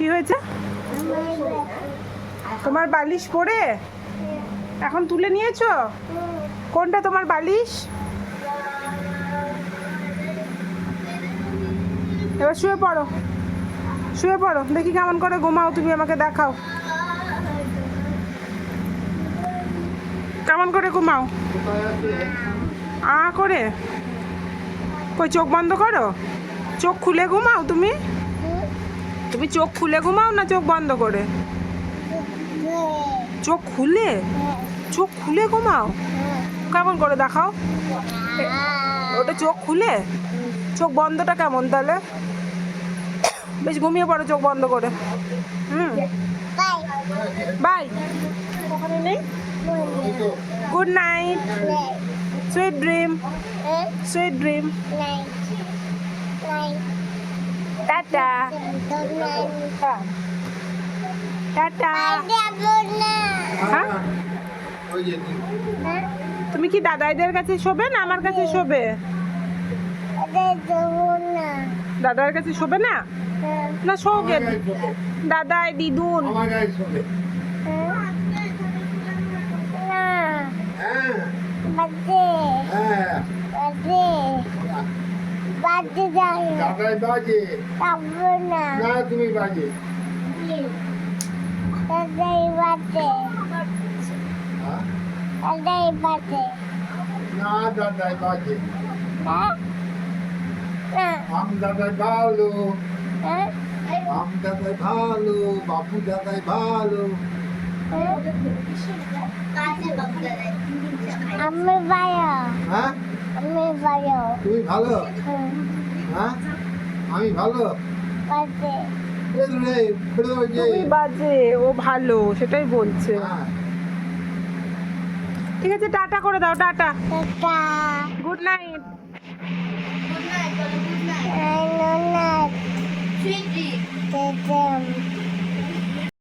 কি হয়েছে? তোমার বালিশ পরে এখন তুলে নিয়েছো? কোনটা তোমার বালিশ? এবার শুয়ে পড়ো। শুয়ে পড়ো। দেখি কেমন করে ঘুমাও তুমি, আমাকে দেখাও। কেমন করে ঘুমাও? আ করে? কই, চোখ বন্ধ করো? চোখ খুলে ঘুমাও তুমি? তুমি চোখ খুলে ঘুমাও না, চোখ বন্ধ করে? চোখ খুলে? চোখ খুলে ঘুমাও। কেমন করে দেখাও? ওটা চোখ খুলে? চোখ বন্ধটা কেমন তাহলে? বেশ ঘুমিয়ে পড়ো, চোখ বন্ধ করে। হুম। Bye good night sweet dream sweet dream tata tata তুমি কি দাদাইদের কাছে শোবে না আমার কাছে শোবে? দাদার কাছে শোবে না? না শোকে দাদাই দিদুন আমার গায়ে শোবে হ্যাঁ হ্যাঁ দাদাই বাজে। না। তুমি বাজে। হ্যাঁ? না দাদাই বাজে। আম দাদাই ভালো। আম দাদাই ভালো বাপু দাদাই ভালো। আমি ভালো। হ্যাঁ? আমি ভালো। তুমি ভালো? হ্যাঁ? আমি ভালো? বাজে। তুমি ও ভালো সেটাই বলছে। হ্যাঁ। ঠিক আছে টাটা করে দাও টাটা। Good night hello